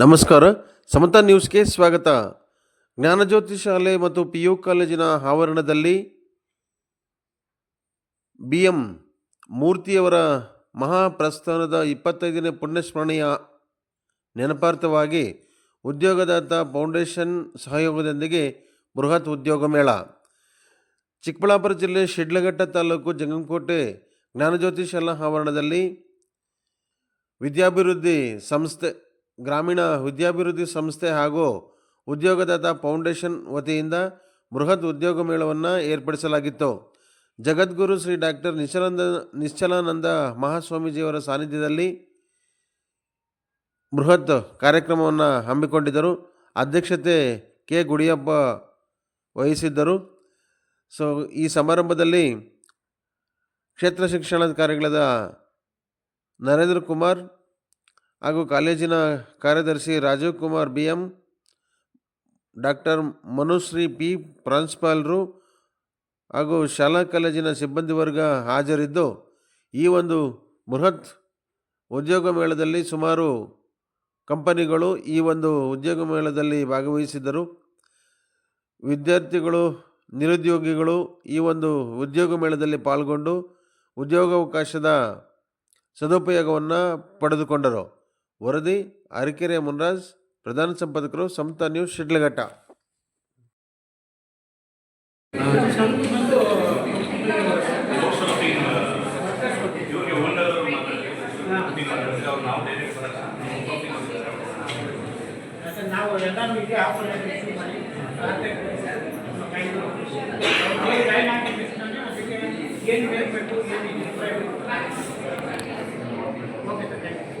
ನಮಸ್ಕಾರ. ಸಮತಾ ನ್ಯೂಸ್ಗೆ ಸ್ವಾಗತ. ಜ್ಞಾನಜ್ಯೋತಿ ಶಾಲೆ ಮತ್ತು ಪಿ ಯು ಕಾಲೇಜಿನ ಆವರಣದಲ್ಲಿ ಬಿ ಎಂ ಮೂರ್ತಿಯವರ ಮಹಾಪ್ರಸ್ಥಾನದ ಇಪ್ಪತ್ತೈದನೇ ಪುಣ್ಯಸ್ಮರಣೆಯ ನೆನಪಾರ್ಥವಾಗಿ ಉದ್ಯೋಗದಾತ ಫೌಂಡೇಶನ್ ಸಹಯೋಗದೊಂದಿಗೆ ಬೃಹತ್ ಉದ್ಯೋಗ ಮೇಳ. ಚಿಕ್ಕಬಳ್ಳಾಪುರ ಜಿಲ್ಲೆ ಶಿಡ್ಲಘಟ್ಟ ತಾಲೂಕು ಜಂಗಂಕೋಟೆ ಜ್ಞಾನಜ್ಯೋತಿ ಶಾಲಾ ಆವರಣದಲ್ಲಿ ವಿದ್ಯಾಭಿವೃದ್ಧಿ ಸಂಸ್ಥೆ ಗ್ರಾಮೀಣ ವಿದ್ಯಾಭಿವೃದ್ಧಿ ಸಂಸ್ಥೆ ಹಾಗೂ ಉದ್ಯೋಗದಾತ ಫೌಂಡೇಶನ್ ವತಿಯಿಂದ ಬೃಹತ್ ಉದ್ಯೋಗ ಮೇಳವನ್ನು ಏರ್ಪಡಿಸಲಾಗಿತ್ತು. ಜಗದ್ಗುರು ಶ್ರೀ ಡಾಕ್ಟರ್ ನಿಶ್ಚಲಾನಂದ ನಿಶ್ಚಲಾನಂದ ಮಹಾಸ್ವಾಮೀಜಿಯವರ ಸಾನ್ನಿಧ್ಯದಲ್ಲಿ ಬೃಹತ್ ಕಾರ್ಯಕ್ರಮವನ್ನು ಹಮ್ಮಿಕೊಂಡಿದ್ದರು. ಅಧ್ಯಕ್ಷತೆ ಕೆ. ಗುಡಿಯಪ್ಪ ವಹಿಸಿದ್ದರು. ಸೊ, ಈ ಸಮಾರಂಭದಲ್ಲಿ ಕ್ಷೇತ್ರ ಶಿಕ್ಷಣಾಧಿಕಾರಿಗಳಾದ ನರೇಂದ್ರ ಕುಮಾರ್ ಹಾಗೂ ಕಾಲೇಜಿನ ಕಾರ್ಯದರ್ಶಿ Rajeev Kumar B M doctor Manushree P ಪ್ರಾಂಶುಪಾಲರು ಹಾಗೂ ಶಾಲಾ ಕಾಲೇಜಿನ ಸಿಬ್ಬಂದಿ ವರ್ಗ ಹಾಜರಿದ್ದು, ಈ ಒಂದು ಬೃಹತ್ ಉದ್ಯೋಗ ಮೇಳದಲ್ಲಿ ಸುಮಾರು ಕಂಪನಿಗಳು ಈ ಒಂದು ಉದ್ಯೋಗ ಮೇಳದಲ್ಲಿ ಭಾಗವಹಿಸಿದ್ದರು. ವಿದ್ಯಾರ್ಥಿಗಳು, ನಿರುದ್ಯೋಗಿಗಳು ಈ ಒಂದು ಉದ್ಯೋಗ ಮೇಳದಲ್ಲಿ ಪಾಲ್ಗೊಂಡು ಉದ್ಯೋಗಾವಕಾಶದ ಸದುಪಯೋಗವನ್ನು ಪಡೆದುಕೊಂಡರು. ವರದಿ ಅರಕೆರೆ ಮುನ್ರಾಜ್ ಪ್ರಧಾನ ಸಂಪಾದಕರು ಸಮತಾ ನ್ಯೂಸ್ ಶಿಡ್ಲಘಟ್ಟ ನಾವು ಎಲ್ಲ ಮೀಡಿಯಾ ಆಪರೇಟ್ ಮಾಡಿ ಏನು ಬೇಕು ಏನು ಓಕೆ ಸರ್ ಥ್ಯಾಂಕ್ ಯು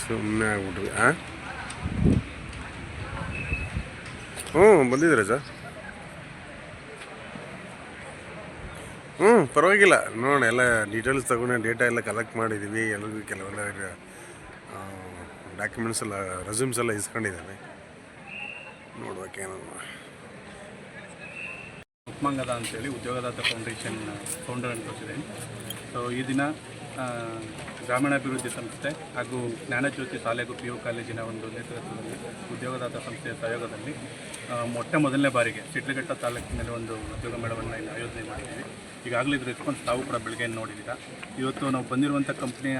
ಸುಮ್ಮನೆ ಆಗ್ಬಿಟ್ರಿ ಹಾಂ ಹ್ಞೂ, ಬಂದಿದ್ದೀರಾ ಸರ್? ಹ್ಞೂ, ಪರವಾಗಿಲ್ಲ. ನೋಡೋಣ, ಎಲ್ಲ ಡೀಟೇಲ್ಸ್ ತಗೊಂಡು ಡೇಟಾ ಎಲ್ಲ ಕಲೆಕ್ಟ್ ಮಾಡಿದ್ದೀವಿ ಎಲ್ಲರಿಗೂ ಕೆಲವೆಲ್ಲ ಡಾಕ್ಯುಮೆಂಟ್ಸ್ ಎಲ್ಲ ರೆಸ್ಯೂಮ್ಸ್ ಎಲ್ಲ ಇಸ್ಕೊಂಡಿದ್ದಾನೆ. ನೋಡ್ಬೇಕೇನು ಉಪ್ಮಂಗದ ಅಂತೇಳಿ ಉದ್ಯೋಗದಾತ ಫೌಂಡೇಶನ್ ಫೌಂಡರ್ ಅಂತ ಪ್ರೆಸಿಡೆಂಟ್ ಸೊ ಈ ದಿನ ಗ್ರಾಮೀಣಾಭಿವೃದ್ಧಿ ಸಂಸ್ಥೆ ಹಾಗೂ ಜ್ಞಾನಜ್ಯೋತಿ ಶಾಲೆಗೂ ಪಿ ಯು ಕಾಲೇಜಿನ ಒಂದು ನೇತೃತ್ವದಲ್ಲಿ, ಉದ್ಯೋಗದಾತ ಸಂಸ್ಥೆಯ ಸಹಯೋಗದಲ್ಲಿ ಮೊಟ್ಟ ಮೊದಲನೇ ಬಾರಿಗೆ ಶಿಡ್ಲಘಟ್ಟ ತಾಲೂಕಿನಲ್ಲಿ ಒಂದು ಉದ್ಯೋಗ ಮೇಳವನ್ನು ಇಲ್ಲಿ ಆಯೋಜನೆ ಮಾಡಿದ್ದೀವಿ. ಈಗಾಗಲೇ ಇದ್ರ ರೆಸ್ಪಾನ್ಸ್ ತಾವು ಕೂಡ ಬೆಳಗ್ಗೆ ನೋಡಿದ್ದೀರಾ. ಇವತ್ತು ನಾವು ಬಂದಿರುವಂಥ ಕಂಪ್ನಿಯ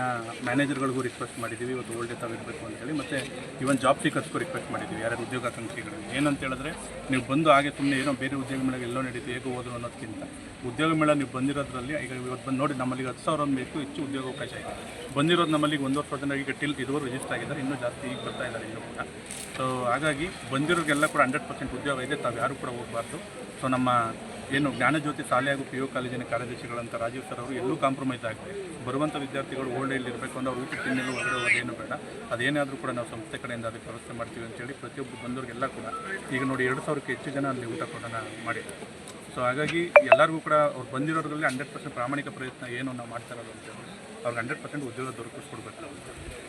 ಮ್ಯಾನೇಜರ್ಗಳಿಗೂ ರಿಕ್ವೆಸ್ಟ್ ಮಾಡಿದ್ದೀವಿ. ಇವತ್ತು ಓಲ್ಡ್ ಡೇ ತಾವಿರಬೇಕು ಅಂತೇಳಿ ಮತ್ತು ಇವನ್ ಜಾಬ್ ಸೀಕರ್ಸ್ಗೂ ರಿಕ್ವೆಸ್ಟ್ ಮಾಡಿದ್ದೀವಿ. ಯಾರು ಉದ್ಯೋಗಾಕಾಂಕ್ಷಿಗಳು ಏನಂತ ಹೇಳಿದ್ರೆ ನೀವು ಬಂದು ಹಾಗೆ ಸುಮ್ಮನೆ ಏನೋ ಬೇರೆ ಉದ್ಯೋಗ ಮೇಳಗೆ ಎಲ್ಲೋ ನಡೀತು, ಹೇಗೆ ಹೋದ್ರು ಅನ್ನೋದಕ್ಕಿಂತ ಉದ್ಯೋಗ ಮೇಳ ನೀವು ಬಂದಿರೋದ್ರಲ್ಲಿ ಈಗ ಇವತ್ತು ಬಂದು ನೋಡಿ ನಮ್ಮಲ್ಲಿ ಹತ್ತು ಸಾವಿರ ಬೇಕು, ಹೆಚ್ಚು ಉದ್ಯೋಗಾವಕಾಶ ಇದೆ. ಬಂದಿರೋದು ನಮ್ಮಲ್ಲಿ ಒಂದು ವರ್ಷ ಜನ ಈಗ ಟಿಲ್ ಇದುವರೆಗೂ ರಿಜಿಸ್ಟರ್ ಆಗಿದ್ದಾರೆ. ಇನ್ನೂ ಜಾಸ್ತಿ ಈಗ ಬರ್ತಾ ಇದ್ದಾರೆ ಇನ್ನೂ ಕೂಡ. ಸೊ ಹಾಗಾಗಿ ಬಂದಿರೋರಿಗೆಲ್ಲ ಕೂಡ ಹಂಡ್ರೆಡ್ ಪರ್ಸೆಂಟ್ ಉದ್ಯೋಗ ಇದೆ. ತಾವು ಯಾರು ಕೂಡ ಹೋಗಬಾರ್ದು. ಸೊ ನಮ್ಮ ಏನು ಜ್ಞಾನಜ್ಯೋತಿ ಶಾಲೆ ಹಾಗೂ ಪಿ ಯು ಕಾಲೇಜಿನ ಕಾರ್ಯದರ್ಶಿಗಳಂಥ ರಾಜೀವ್ ಸರ್ ಅವರು ಎಲ್ಲೂ ಕಾಂಪ್ರಮೈಸ್ ಆಗಿದೆ ಬರುವಂಥ ವಿದ್ಯಾರ್ಥಿಗಳು ಓಲ್ಡ್ ಏಜ್ ಇರಬೇಕು ಅಂದ್ರೆ ಊಟ ತಿನ್ನಲು ಹೊರಗಡೆ ಹೋಗೋದೇನು ಬೇಡ. ಅದೇನಾದರೂ ಕೂಡ ನಾವು ಸಂಸ್ಥೆ ಕಡೆಯಿಂದ ಅದಕ್ಕೆ ವ್ಯವಸ್ಥೆ ಮಾಡ್ತೀವಿ ಅಂತೇಳಿ ಪ್ರತಿಯೊಬ್ಬರು ಬಂದವರಿಗೆಲ್ಲ ಕೂಡ ಈಗ ನೋಡಿ ಎರಡು ಸಾವಿರಕ್ಕೆ ಹೆಚ್ಚು ಜನ ಅಲ್ಲಿ ಊಟ ಕೊಡೋಣ ಮಾಡಿದ್ದಾರೆ. ಸೊ ಹಾಗಾಗಿ ಎಲ್ಲರಿಗೂ ಕೂಡ ಅವ್ರು ಬಂದಿರೋದ್ರಲ್ಲಿ ಹಂಡ್ರೆಡ್ ಪರ್ಸೆಂಟ್ ಪ್ರಾಮಾಣಿಕ ಪ್ರಯತ್ನ ಏನು ನಾವು ಮಾಡ್ತಾ ಇರೋದು ಅಂತೇಳಿ ಅವ್ರಿಗೆ ಹಂಡ್ರೆಡ್ ಪರ್ಸೆಂಟ್ ಉದ್ಯೋಗ ದೊರಕಿಸ್ಕೊಡ್ಬೇಕು.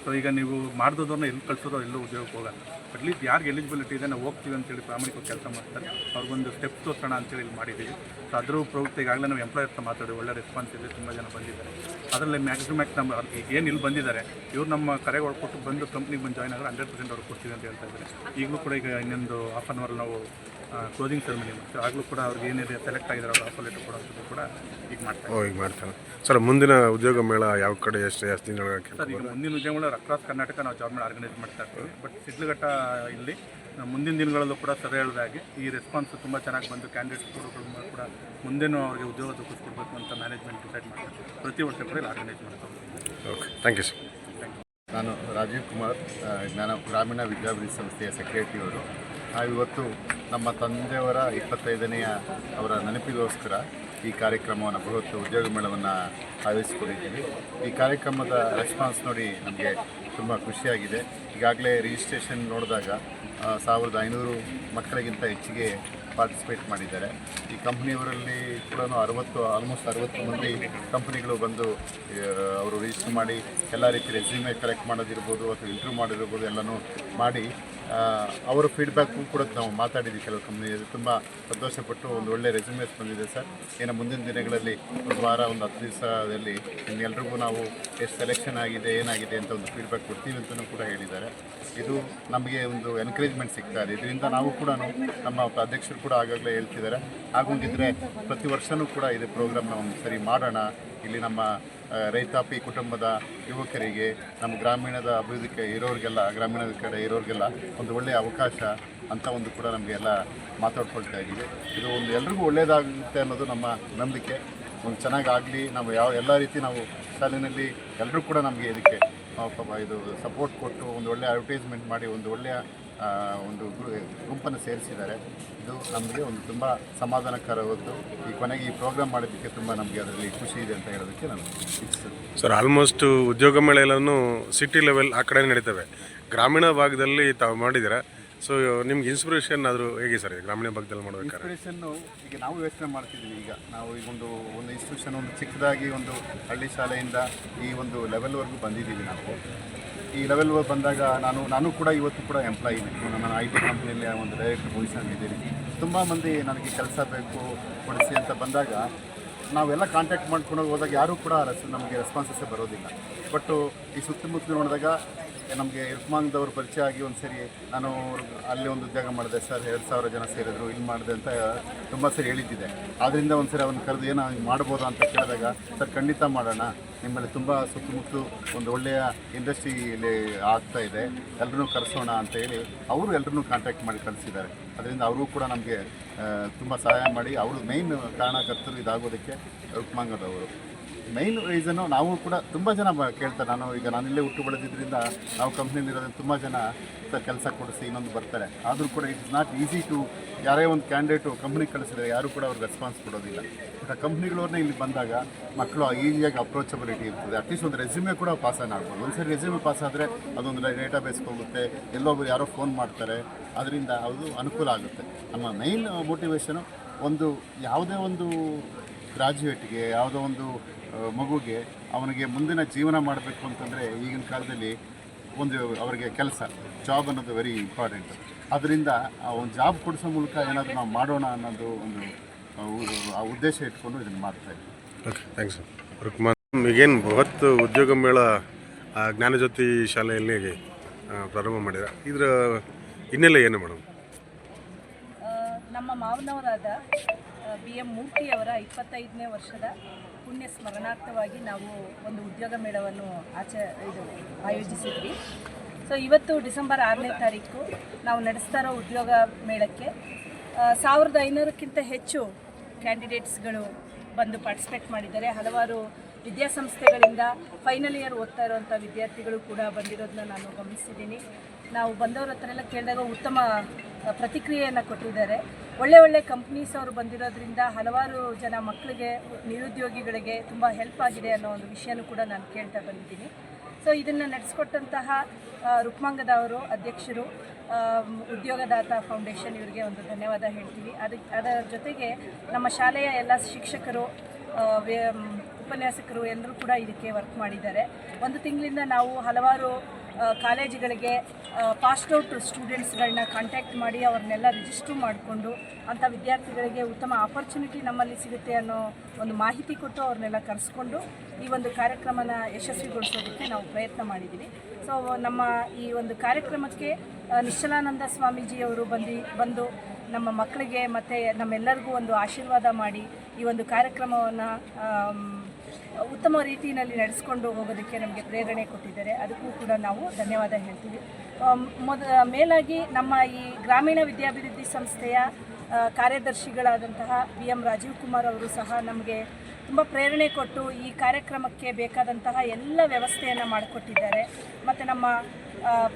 ಸೊ ಈಗ ನೀವು ಮಾಡ್ದೋದವ್ರನ್ನ ಎಲ್ಲಿ ಕಳಿಸೋದು, ಎಲ್ಲೂ ಉದ್ಯೋಗಕ್ಕೆ ಹೋಗಲ್ಲ. ಅಟ್ಲೀಸ್ಟ್ ಯಾರಿಗೆ ಎಲಿಜಿಬಿಲಿಟಿ ಇದೆ, ನಾವು ಹೋಗ್ತೀವಿ ಅಂತೇಳಿ ಪ್ರಾಮಾಣಿಕವಾಗಿ ಕೆಲಸ ಮಾಡ್ತಾರೆ. ಅವ್ರಿಗೊಂದು ಸ್ಟೆಪ್ ತೋರಿಸೋಣ ಅಂತೇಳಿ ಇಲ್ಲಿ ಮಾಡಿದ್ದೀವಿ. ಸೊ ಅದ್ರ ಪ್ರವೃತ್ತಿ ಈಗಾಗಲೇ ನಾವು ಎಂಪ್ಲಾಯರ್ ಹತ್ರ ಮಾತಾಡಿ ಒಳ್ಳೆ ರೆಸ್ಪಾನ್ಸ್ ಇದೆ, ತುಂಬ ಜನ ಬಂದಿದ್ದಾರೆ. ಅದರಲ್ಲಿ ಮ್ಯಾಕ್ಸಿಮಮ್ ಮ್ಯಾಕ್ಸ್ ನಮ್ಮ ಏನು ಇಲ್ಲಿ ಬಂದಿದ್ದಾರೆ, ಇವ್ರು ನಮ್ಮ ಕರೆಗೆ ಹೊಡ್ಕೊಟ್ಟು ಬಂದು ಕಂಪ್ನಿಗೆ ಬಂದು ಜಾಯ್ನ್ ಆದರೆ ಹಂಡ್ರೆಡ್ ಪರ್ಸೆಂಟ್ ಅವ್ರಿಗೆ ಕೊಡ್ತೀವಿ ಅಂತ ಹೇಳ್ತಾ ಇದ್ದಾರೆ. ಈಗಲೂ ಕೂಡ ಈಗ ಇನ್ನೊಂದು ಹಾಫ್ ಆನ್ ಅವರ್ ನಾವು ಕ್ಲೋಸಿಂಗ್ ಸೆರೆಮನಿ ಮಾಡ್ತೀವಿ. ಆಗಲೂ ಕೂಡ ಅವ್ರಿಗೆ ಏನಿದೆ ಸೆಲೆಕ್ಟ್ ಆಗಿದ್ದಾರೆ ಅವ್ರು ಆಫರ್ ಲೆಟರ್ ಕೂಡ ಈಗ ಮಾಡ್ತಾರೆ ಈಗ ಮಾಡ್ತಾರೆ. ಸರ್, ಮುಂದಿನ ಉದ್ಯೋಗ ಮೇಳ ಯಾವ ಕಡೆ ಎಷ್ಟು ಎಷ್ಟು ದಿನಗಳ ಸರ್ ಈಗ ಮುಂದಿನ ಉದ್ಯಮಗಳು ಅಕ್ರಾಸ್ ಕರ್ನಾಟಕ ನಾವು ಜಾಬ್ ಮಾಡಿ ಆರ್ಗನೈಸ್ ಮಾಡ್ತಾ ಇರ್ತೀವಿ. ಬಟ್ ಸಿಡ್ಲಘಟ್ಟ ಇಲ್ಲಿ ಮುಂದಿನ ದಿನಗಳಲ್ಲೂ ಕೂಡ ಸರ್ ಹೇಳಿದಾಗೆ ಈ ರೆಸ್ಪಾನ್ಸ್ ತುಂಬ ಚೆನ್ನಾಗಿ ಬಂದು ಕ್ಯಾಂಡಿಡೇಟ್ಸ್ ಕೂಡ ಮುಂದೇನೂ ಅವರಿಗೆ ಉದ್ಯೋಗ ದೊರಕಿಸ್ಕೊಡ್ಬೇಕು ಅಂತ ಮ್ಯಾನೇಜ್ಮೆಂಟ್ ಡಿಸೈಡ್ ಮಾಡ್ತಾರೆ. ಪ್ರತಿ ವರ್ಷ ಕೂಡ ಇಲ್ಲಿ ಆರ್ಗನೈಸ್ ಮಾಡ್ತಾರೆ ಓಕೆ ಥ್ಯಾಂಕ್ ಯು ಸರ್ ನಾನು ರಾಜೀವ್ ಕುಮಾರ್ ಜ್ಞಾನ ಗ್ರಾಮೀಣ ವಿದ್ಯಾಭಿವೃದ್ಧಿ ಸಂಸ್ಥೆಯ ಸೆಕ್ರೆಟರಿಯವರು ನಾವಿವತ್ತು ನಮ್ಮ ತಂದೆಯವರ ಇಪ್ಪತ್ತೈದನೆಯ ಅವರ ನೆನಪಿಗೋಸ್ಕರ ಈ ಕಾರ್ಯಕ್ರಮವನ್ನು ಬೃಹತ್ ಉದ್ಯೋಗ ಮೇಳವನ್ನು ಆಯೋಜಿಸಿಕೊಂಡಿದ್ದೀವಿ. ಈ ಕಾರ್ಯಕ್ರಮದ ರೆಸ್ಪಾನ್ಸ್ ನೋಡಿ ನಮಗೆ ತುಂಬ ಖುಷಿಯಾಗಿದೆ. ಈಗಾಗಲೇ ರಿಜಿಸ್ಟ್ರೇಷನ್ ನೋಡಿದಾಗ ಸಾವಿರದ ಐನೂರು ಮಕ್ಕಳಿಗಿಂತ ಹೆಚ್ಚಿಗೆ ಪಾರ್ಟಿಸಿಪೇಟ್ ಮಾಡಿದ್ದಾರೆ. ಈ ಕಂಪ್ನಿಯವರಲ್ಲಿ ಕೂಡ ಅರವತ್ತು ಆಲ್ಮೋಸ್ಟ್ ಅರವತ್ತು ಮಂದಿ ಕಂಪ್ನಿಗಳು ಬಂದು ಅವರು ರಿಜಿಸ್ಟರ್ ಮಾಡಿ, ಎಲ್ಲ ರೀತಿ ರೆಸ್ಯೂಮೆ ಕಲೆಕ್ಟ್ ಮಾಡೋದಿರ್ಬೋದು ಅಥವಾ ಇಂಟರ್ವ್ಯೂ ಮಾಡೋದಿರ್ಬೋದು ಎಲ್ಲನೂ ಮಾಡಿ ಅವರ ಫೀಡ್ಬ್ಯಾಕು ಕೂಡ ನಾವು ಮಾತಾಡಿದ್ವಿ ಕೆಲವು ಕಂಪ್ನಿ ತುಂಬ ಸಂತೋಷಪಟ್ಟು ಒಂದು ಒಳ್ಳೆ ರೆಸ್ಯೂಮೆಸ್ ಬಂದಿದೆ ಸರ್. ಏನು ಮುಂದಿನ ದಿನಗಳಲ್ಲಿ ಒಂದು ವಾರ, ಒಂದು ಹತ್ತು ದಿವಸದಲ್ಲಿ ನಿಮ್ಮೆಲ್ರಿಗೂ ನಾವು ಎಷ್ಟು ಸೆಲೆಕ್ಷನ್ ಆಗಿದೆ, ಏನಾಗಿದೆ ಅಂತ ಒಂದು ಫೀಡ್ಬ್ಯಾಕ್ ಕೊಡ್ತೀವಿ ಅಂತಲೂ ಕೂಡ ಹೇಳಿದ್ದಾರೆ. ಇದು ನಮಗೆ ಒಂದು ಎನ್ಕರೇಜ್ಮೆಂಟ್ ಸಿಗ್ತಾ ಇದೆ. ಇದರಿಂದ ನಾವು ಕೂಡ ನಮ್ಮ ಅಧ್ಯಕ್ಷರು ಕೂಡ ಆಗಾಗಲೇ ಹೇಳ್ತಿದ್ದಾರೆ. ಹಾಗೊಂದಿದ್ರೆ ಪ್ರತಿ ವರ್ಷವೂ ಕೂಡ ಇದು ಪ್ರೋಗ್ರಾಮ್ನ ಒಂದು ಸರಿ ಮಾಡೋಣ. ಇಲ್ಲಿ ನಮ್ಮ ರೈತಾಪಿ ಕುಟುಂಬದ ಯುವಕರಿಗೆ, ನಮ್ಮ ಗ್ರಾಮೀಣದ ಅಭಿವೃದ್ಧಿಗೆ ಇರೋರಿಗೆಲ್ಲ, ಗ್ರಾಮೀಣದ ಕಡೆ ಇರೋರಿಗೆಲ್ಲ ಒಂದು ಒಳ್ಳೆಯ ಅವಕಾಶ ಅಂತ ಒಂದು ಕೂಡ ನಮಗೆಲ್ಲ ಮಾತಾಡ್ಕೊಳ್ತಾ ಇದ್ದೀವಿ. ಇದು ಒಂದು ಎಲ್ರಿಗೂ ಒಳ್ಳೆಯದಾಗುತ್ತೆ ಅನ್ನೋದು ನಮ್ಮ ನಂಬಿಕೆ. ಒಂದು ಚೆನ್ನಾಗಾಗಲಿ ನಾವು ಯಾವ ಎಲ್ಲ ರೀತಿ ನಾವು ಶಾಲೆಯಲ್ಲಿ ಎಲ್ಲರೂ ಕೂಡ ನಮಗೆ ಇದಕ್ಕೆ ಇದು ಸಪೋರ್ಟ್ ಕೊಟ್ಟು, ಒಂದು ಒಳ್ಳೆಯ ಅಡ್ವರ್ಟೈಸ್ಮೆಂಟ್ ಮಾಡಿ, ಒಂದು ಒಳ್ಳೆಯ ಒಂದು ಗುಂಪನ್ನು ಸೇರಿಸಿದ್ದಾರೆ. ಇದು ನಮಗೆ ಒಂದು ತುಂಬ ಸಮಾಧಾನಕರವಾದ್ದು ಈ ಕೊನೆಗೆ ಈ ಪ್ರೋಗ್ರಾಮ್ ಮಾಡಿದ್ದಕ್ಕೆ ತುಂಬ ನಮಗೆ ಅದರಲ್ಲಿ ಖುಷಿ ಇದೆ ಅಂತ ಹೇಳೋದಕ್ಕೆ ನಾನು ಸರ್ ಆಲ್ಮೋಸ್ಟ್ ಉದ್ಯೋಗ ಮೇಳ ಎಲ್ಲನೂ ಸಿಟಿ ಲೆವೆಲ್ ಆ ಕಡೆ ನಡೀತವೆ. ಗ್ರಾಮೀಣ ಭಾಗದಲ್ಲಿ ತಾವು ಮಾಡಿದ್ದೀರಾ? ಸೊ ನಿಮ್ಗೆ ಇನ್ಸ್ಪಿರೇಷನ್ ಆದರೂ ಹೇಗೆ ಸರ್? ಗ್ರಾಮೀಣ ಭಾಗದಲ್ಲಿ ಮಾಡಬೇಕು ಇನ್ಸ್ಪಿರೇಷನ್ನು ಈಗ ನಾವು ಯೋಚನೆ ಮಾಡ್ತಿದ್ದೀವಿ ಈಗ. ನಾವು ಈಗ ಒಂದು ಒಂದು ಇನ್ಸ್ಟಿಟ್ಯೂಷನ್ ಒಂದು ಚಿಕ್ಕದಾಗಿ ಒಂದು ಹಳ್ಳಿ ಶಾಲೆಯಿಂದ ಈ ಒಂದು ಲೆವೆಲ್ವರೆಗೂ ಬಂದಿದ್ದೀವಿ ನಾವು. ಈ ಲೆವೆಲ್ ಬಂದಾಗ ನಾನು ನಾನು ಕೂಡ ಇವತ್ತು ಕೂಡ ಎಂಪ್ಲಾಯಿನೇ ನಾನು ಐ ಟಿ ಕಂಪ್ನಿಯಲ್ಲಿ ಒಂದು ಡೈರೆಕ್ಟರ್ ಪೊಸಿಷನ್ ಇದ್ದೀನಿ ತುಂಬ ಮಂದಿ ನನಗೆ ಕೆಲಸ ಬೇಕು, ಕೊಡಿಸಿ ಅಂತ ಬಂದಾಗ ನಾವೆಲ್ಲ ಕಾಂಟ್ಯಾಕ್ಟ್ ಮಾಡ್ಕೊಂಡು ಹೋದಾಗ ಯಾರೂ ಕೂಡ ನಮಗೆ ರೆಸ್ಪಾನ್ಸಸ್ಸೇ ಬರೋದಿಲ್ಲ. ಬಟ್ಟು ಈ ಸುತ್ತಮುತ್ತಲು ನೋಡಿದಾಗ ನಮಗೆ ಇರ್ಮಾಂಗ್ದವ್ರು ಪರಿಚಯ ಆಗಿ ಒಂದು ಸರಿ ನಾನು ಅಲ್ಲಿ ಒಂದು ಉದ್ಯೋಗ ಮಾಡಿದೆ ಸರ್, ಎರಡು ಸಾವಿರ ಜನ ಸೇರಿದ್ರು, ಇಲ್ಲಿ ಮಾಡಿದೆ ಅಂತ ತುಂಬ ಸರಿ ಹೇಳಿದ್ದಿದೆ. ಆದ್ದರಿಂದ ಒಂದು ಸರಿ ಅವ್ನು ಕರೆದು ಏನೋ ಮಾಡ್ಬೋದಾ ಅಂತ ಕೇಳಿದಾಗ, ಸರ್, ಖಂಡಿತ ಮಾಡೋಣ. ನಿಮ್ಮಲ್ಲಿ ತುಂಬ ಸುತ್ತಮುತ್ತಲು ಒಂದು ಒಳ್ಳೆಯ ಇಂಡಸ್ಟ್ರಿ ಇಲ್ಲಿ ಆಗ್ತಾ ಇದೆ. ಎಲ್ಲರೂ ಕರೆಸೋಣ ಅಂತ ಹೇಳಿ ಅವರು ಎಲ್ಲರನ್ನೂ ಕಾಂಟ್ಯಾಕ್ಟ್ ಮಾಡಿ ಕಳಿಸಿದ್ದಾರೆ. ಅದರಿಂದ ಅವರು ಕೂಡ ನಮಗೆ ತುಂಬ ಸಹಾಯ ಮಾಡಿ. ಅವರು ಮೇಯ್ನ್ ಕಾರಣಕರ್ತರು ಇದಾಗೋದಕ್ಕೆ ರುಕ್ಮಾಂಗದವರು ಮೈನ್ ರೀಸನ್ನು ನಾವು ಕೂಡ ತುಂಬ ಜನ ಬ ಕೇಳ್ತಾರೆ. ನಾನು ಈಗ ನಾನು ಇಲ್ಲೇ ಹುಟ್ಟು ಬೆಳೆದಿದ್ದರಿಂದ ನಾವು ಕಂಪ್ನಿಯಲ್ಲಿ ಇರೋದ್ರಿಂದ ತುಂಬ ಜನ ಸರ್ ಕೆಲಸ ಕೊಡಿಸಿ ಇನ್ನೊಂದು ಬರ್ತಾರೆ. ಆದರೂ ಕೂಡ ಇಟ್ಸ್ ನಾಟ್ ಈಸಿ ಟು ಯಾರೇ ಒಂದು ಕ್ಯಾಂಡಿಡೇಟು ಕಂಪ್ನಿಗೆ ಕಳಿಸಿದ್ರೆ ಯಾರು ಕೂಡ ಅವ್ರಿಗೆ ರೆಸ್ಪಾನ್ಸ್ ಕೊಡೋದಿಲ್ಲ. ಬಟ್ ಕಂಪ್ನಿಗಳವ್ರನ್ನೇ ಇಲ್ಲಿ ಬಂದಾಗ ಮಕ್ಕಳು ಈಸಿಯಾಗಿ ಅಪ್ರೋಚಬಿಲಿಟಿ ಇರ್ತದೆ. ಅಟ್ಲೀಸ್ಟ್ ಒಂದು ರೆಸ್ಯೂಮೆ ಕೂಡ ಪಾಸ್ ಆಗ್ಬೋದು. ಒಂದು ಸರಿ ರೆಸ್ಯೂಮೆ ಪಾಸ್ ಆದರೆ ಅದೊಂದು ಡೇಟಾಬೇಸ್ಗೆ ಹೋಗುತ್ತೆ. ಎಲ್ಲೊಬ್ರು ಯಾರೋ ಫೋನ್ ಮಾಡ್ತಾರೆ. ಅದರಿಂದ ಅದು ಅನುಕೂಲ ಆಗುತ್ತೆ. ನಮ್ಮ ಮೈನ್ ಮೋಟಿವೇಶನು ಒಂದು ಯಾವುದೇ ಒಂದು ಗ್ರಾಜ್ಯುಯೇಟ್ಗೆ ಯಾವುದೋ ಒಂದು ಮಗುಗೆ ಅವನಿಗೆ ಮುಂದಿನ ಜೀವನ ಮಾಡಬೇಕು ಅಂತಂದರೆ ಈಗಿನ ಕಾಲದಲ್ಲಿ ಒಂದು ಅವರಿಗೆ ಕೆಲಸ ಜಾಬ್ ಅನ್ನೋದು ವೆರಿ ಇಂಪಾರ್ಟೆಂಟ್ ಅದರಿಂದ ಆ ಒಂದು ಜಾಬ್ ಕೊಡಿಸೋ ಮೂಲಕ ಏನಾದರೂ ನಾವು ಮಾಡೋಣ ಅನ್ನೋದು ಒಂದು ಆ, ಉದ್ದೇಶ ಇಟ್ಕೊಂಡು ಇದನ್ನು ಮಾಡ್ತಾ ಇದ್ದೀವಿ. ಓಕೆ ಥ್ಯಾಂಕ್ಸ್ ಸರ್ ರುಕ್ಮಾನ್ ಈಗೇನು ಬೃಹತ್ ಉದ್ಯೋಗ ಮೇಳ ಆ, ಜ್ಞಾನಜ್ಯೋತಿ ಶಾಲೆಯಲ್ಲಿ ಪ್ರಾರಂಭ ಮಾಡಿದ ಇದರ ಹಿನ್ನೆಲೆ ಏನು ಮೇಡಮ್ ನಮ್ಮ ಮಾವನವರಾದ ಬಿ ಎಂ ಮೂರ್ತಿಯವರ ಇಪ್ಪತ್ತೈದನೇ ವರ್ಷದ ಪುಣ್ಯ ಸ್ಮರಣಾರ್ಥವಾಗಿ ನಾವು ಒಂದು ಉದ್ಯೋಗ ಮೇಳವನ್ನು ಆಚೆ ಇದು ಆಯೋಜಿಸಿದ್ವಿ. ಸೊ ಇವತ್ತು ಡಿಸೆಂಬರ್ ಆರನೇ ತಾರೀಕು ನಾವು ನಡೆಸ್ತಾ ಇರೋ ಉದ್ಯೋಗ ಮೇಳಕ್ಕೆ ಸಾವಿರದ ಐನೂರಕ್ಕಿಂತ ಹೆಚ್ಚು ಕ್ಯಾಂಡಿಡೇಟ್ಸ್ಗಳು ಬಂದು ಪಾರ್ಟಿಸಿಪೇಟ್ ಮಾಡಿದ್ದಾರೆ. ಹಲವಾರು ವಿದ್ಯಾಸಂಸ್ಥೆಗಳಿಂದ ಫೈನಲ್ ಇಯರ್ ಓದ್ತಾ ಇರುವಂಥ ವಿದ್ಯಾರ್ಥಿಗಳು ಕೂಡ ಬಂದಿರೋದನ್ನ ನಾನು ಗಮನಿಸಿದ್ದೀನಿ ನಾವು ಬಂದವ್ರ ಹತ್ರ ಎಲ್ಲ ಕೇಳಿದಾಗ ಉತ್ತಮ ಪ್ರತಿಕ್ರಿಯೆಯನ್ನು ಕೊಟ್ಟಿದ್ದಾರೆ. ಒಳ್ಳೆ ಒಳ್ಳೆ ಕಂಪ್ನೀಸ್ ಅವರು ಬಂದಿರೋದ್ರಿಂದ ಹಲವಾರು ಜನ ಮಕ್ಕಳಿಗೆ ನಿರುದ್ಯೋಗಿಗಳಿಗೆ ತುಂಬ ಹೆಲ್ಪ್ ಆಗಿದೆ ಅನ್ನೋ ಒಂದು ವಿಷಯನೂ ಕೂಡ ನಾನು ಕೇಳ್ತಾ ಬಂದಿದ್ದೀನಿ. ಸೊ ಇದನ್ನು ನಡೆಸ್ಕೊಟ್ಟಂತಹ ರುಕ್ಮಾಂಗದವರು ಅಧ್ಯಕ್ಷರು ಉದ್ಯೋಗದಾತ ಫೌಂಡೇಶನ್ ಇವರಿಗೆ ಒಂದು ಧನ್ಯವಾದ ಹೇಳ್ತೀವಿ ಅದಕ್ಕೆ ಅದರ ಜೊತೆಗೆ ನಮ್ಮ ಶಾಲೆಯ ಎಲ್ಲ ಶಿಕ್ಷಕರು ಉಪನ್ಯಾಸಕರು ಎಲ್ಲರೂ ಕೂಡ ಇದಕ್ಕೆ ವರ್ಕ್ ಮಾಡಿದ್ದಾರೆ. ಒಂದು ತಿಂಗಳಿಂದ ನಾವು ಹಲವಾರು ಕಾಲೇಜುಗಳಿಗೆ ಔಟ್ ಸ್ಟೂಡೆಂಟ್ಸ್ಗಳನ್ನ ಕಾಂಟ್ಯಾಕ್ಟ್ ಮಾಡಿ ಅವ್ರನ್ನೆಲ್ಲ ರಿಜಿಸ್ಟ್ರ್ ಮಾಡಿಕೊಂಡು ಅಂಥ ವಿದ್ಯಾರ್ಥಿಗಳಿಗೆ ಉತ್ತಮ ಆಪರ್ಚುನಿಟಿ ನಮ್ಮಲ್ಲಿ ಸಿಗುತ್ತೆ ಅನ್ನೋ ಒಂದು ಮಾಹಿತಿ ಕೊಟ್ಟು ಅವ್ರನ್ನೆಲ್ಲ ಕರೆಸ್ಕೊಂಡು ಈ ಒಂದು ಕಾರ್ಯಕ್ರಮನ ಯಶಸ್ವಿಗೊಳಿಸೋದಕ್ಕೆ ನಾವು ಪ್ರಯತ್ನ ಮಾಡಿದ್ದೀವಿ. ಸೊ ನಮ್ಮ ಈ ಒಂದು ಕಾರ್ಯಕ್ರಮಕ್ಕೆ ನಿಶ್ಚಲಾನಂದ ಸ್ವಾಮೀಜಿಯವರು ಬಂದು ಬಂದು ನಮ್ಮ ಮಕ್ಕಳಿಗೆ ಮತ್ತು ನಮ್ಮೆಲ್ಲರಿಗೂ ಒಂದು ಆಶೀರ್ವಾದ ಮಾಡಿ ಈ ಒಂದು ಕಾರ್ಯಕ್ರಮವನ್ನು ಉತ್ತಮ ರೀತಿಯಲ್ಲಿ ನಡೆಸ್ಕೊಂಡು ಹೋಗೋದಕ್ಕೆ ನಮಗೆ ಪ್ರೇರಣೆ ಕೊಟ್ಟಿದ್ದಾರೆ. ಅದಕ್ಕೂ ಕೂಡ ನಾವು ಧನ್ಯವಾದ ಹೇಳ್ತೀವಿ. ಮೊದ, ಮೇಲಾಗಿ ನಮ್ಮ ಈ ಗ್ರಾಮೀಣ ವಿದ್ಯಾಭಿವೃದ್ಧಿ ಸಂಸ್ಥೆಯ ಕಾರ್ಯದರ್ಶಿಗಳಾದಂತಹ ಬಿ ಎಂ ರಾಜೀವ್ ಕುಮಾರ್ ಅವರು ಸಹ ನಮಗೆ ತುಂಬ ಪ್ರೇರಣೆ ಕೊಟ್ಟು ಈ ಕಾರ್ಯಕ್ರಮಕ್ಕೆ ಬೇಕಾದಂತಹ ಎಲ್ಲ ವ್ಯವಸ್ಥೆಯನ್ನು ಮಾಡಿಕೊಟ್ಟಿದ್ದಾರೆ. ಮತ್ತು ನಮ್ಮ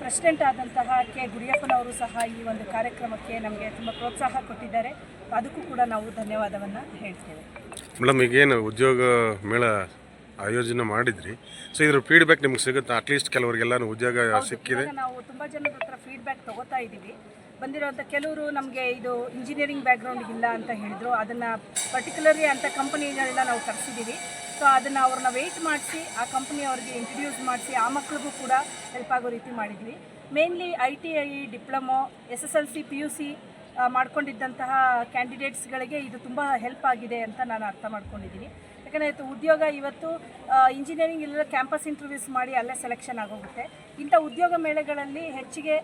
ಪ್ರೆಸಿಡೆಂಟ್ ಆದಂತಹ ಕೆ. ಗುಡಿಯಪ್ಪನವರು ಸಹ ಈ ಒಂದು ಕಾರ್ಯಕ್ರಮಕ್ಕೆ ನಮಗೆ ತುಂಬ ಪ್ರೋತ್ಸಾಹ ಕೊಟ್ಟಿದ್ದಾರೆ. ಅದಕ್ಕೂ ಕೂಡ ನಾವು ಧನ್ಯವಾದವನ್ನು ಹೇಳ್ತೇವೆ. ಮೇಡಮ್ ಈಗೇನು ಉದ್ಯೋಗ ಮೇಳ ಆಯೋಜನೆ ಮಾಡಿದ್ರಿ. ಸೊ ಇದ್ರ ಫೀಡ್ಬ್ಯಾಕ್ ನಿಮ್ಗೆ ಸಿಗುತ್ತಾ? ಅಟ್ಲೀಸ್ಟ್ ಕೆಲವರಿಗೆಲ್ಲ ಉದ್ಯೋಗ ಸಿಕ್ಕಿದೆ. ನಾವು ತುಂಬ ಜನರ ಹತ್ರ ಫೀಡ್ಬ್ಯಾಕ್ ತಗೋತಾ ಇದ್ದೀವಿ ಬಂದಿರೋಂಥ ಕೆಲವರು ನಮಗೆ ಇದು ಇಂಜಿನಿಯರಿಂಗ್ ಬ್ಯಾಕ್ಗ್ರೌಂಡ್ ಇಲ್ಲ ಅಂತ ಹೇಳಿದ್ರು. ಅದನ್ನು ಪರ್ಟಿಕ್ಯುಲರ್ಲಿ ಅಂಥ ಕಂಪನಿಗಳನ್ನ ನಾವು ಕರೆಸಿದ್ದೀವಿ ಸೊ ಅದನ್ನು ಅವ್ರನ್ನ ವೆಯ್ಟ್ ಮಾಡಿಸಿ ಆ ಕಂಪ್ನಿ ಅವ್ರಿಗೆ ಇಂಟ್ರಡ್ಯೂಸ್ ಮಾಡಿಸಿ ಆ ಮಕ್ಳಿಗೂ ಕೂಡ ಹೆಲ್ಪ್ ಆಗೋ ರೀತಿ ಮಾಡಿದ್ವಿ. Mainly I T I diploma S S L C P U C ಮಾಡ್ಕೊಂಡಿದ್ದಂತಹ ಕ್ಯಾಂಡಿಡೇಟ್ಸ್ಗಳಿಗೆ ಇದು ತುಂಬ ಹೆಲ್ಪ್ ಆಗಿದೆ ಅಂತ ನಾನು ಅರ್ಥ ಮಾಡ್ಕೊಂಡಿದ್ದೀನಿ. ಯಾಕಂದರೆ ಇವತ್ತು ಉದ್ಯೋಗ ಇವತ್ತು ಇಂಜಿನಿಯರಿಂಗ್ ಇಲ್ಲ ಕ್ಯಾಂಪಸ್ ಇಂಟರ್ವ್ಯೂಸ್ ಮಾಡಿ ಅಲ್ಲೇ ಸೆಲೆಕ್ಷನ್ ಆಗೋಗುತ್ತೆ. ಇಂಥ ಉದ್ಯೋಗ ಮೇಳಗಳಲ್ಲಿ ಹೆಚ್ಚಿಗೆ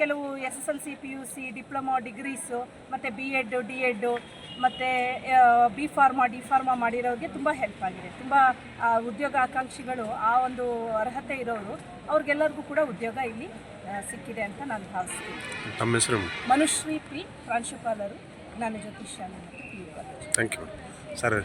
ಕೆಲವು S S L C P U C diploma degrees ಮತ್ತು ಬಿ ಎಡ್ ಡಿ ಎಡ್ಡು ಮತ್ತು ಬಿ ಫಾರ್ಮಾ ಡಿ ಫಾರ್ಮಾ ಮಾಡಿರೋರಿಗೆ ತುಂಬ ಹೆಲ್ಪ್ ಆಗಿದೆ. ತುಂಬ ಉದ್ಯೋಗ ಆಕಾಂಕ್ಷಿಗಳು ಆ ಒಂದು ಅರ್ಹತೆ ಇರೋರು ಅವ್ರಿಗೆಲ್ಲರಿಗೂ ಕೂಡ ಉದ್ಯೋಗ ಇಲ್ಲಿ ಸಿಕ್ಕಿದೆ ಅಂತ ನಾನು ಭಾವಿಸ್ತೀನಿ. ತಮ್ಮ ಹೆಸರು? ಮನುಶ್ರೀ ಪಿ ಪ್ರಾಂಶುಪಾಲರು ನಾನು ಜ್ಯೋತಿಷ್ ಶಾಲೆ ಮತ್ತು P U college thank you sir